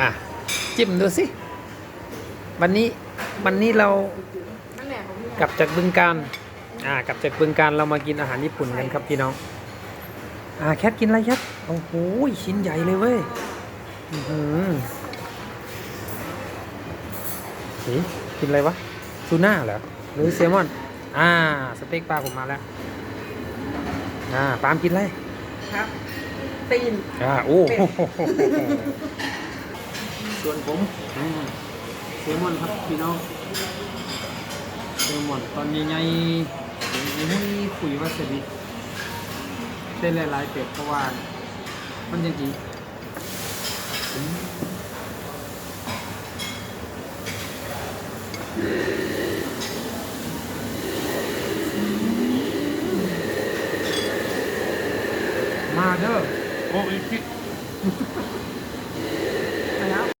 อะ จิ้มดูสิ วันนี้วันนี้เรานั่นแหละของพี่กลับจากบึงการอ่ากลับจากบึงการเรามากินอาหารญี่ปุ่นกันครับพี่น้อง อ่าแคทกินอะไรแคทโอ้โหชิ้นใหญ่เลยเว้ยอื้อหือนี่กินอะไรวะทูน่าเหรอหรือแซลมอน อ่า สเต็กปลาผมมาแล้ว อ่าปาล์มกินอะไรครับตีนอ่าโอ้เป็ด ส่วนผมเซลมอนครับพี่น้องเซลมอนตอนใหญ่ๆยังไม่คุยว่าสนิทเส้นลายๆเป็ดเพราะว่า มันจริงมาเด้อโอ้ย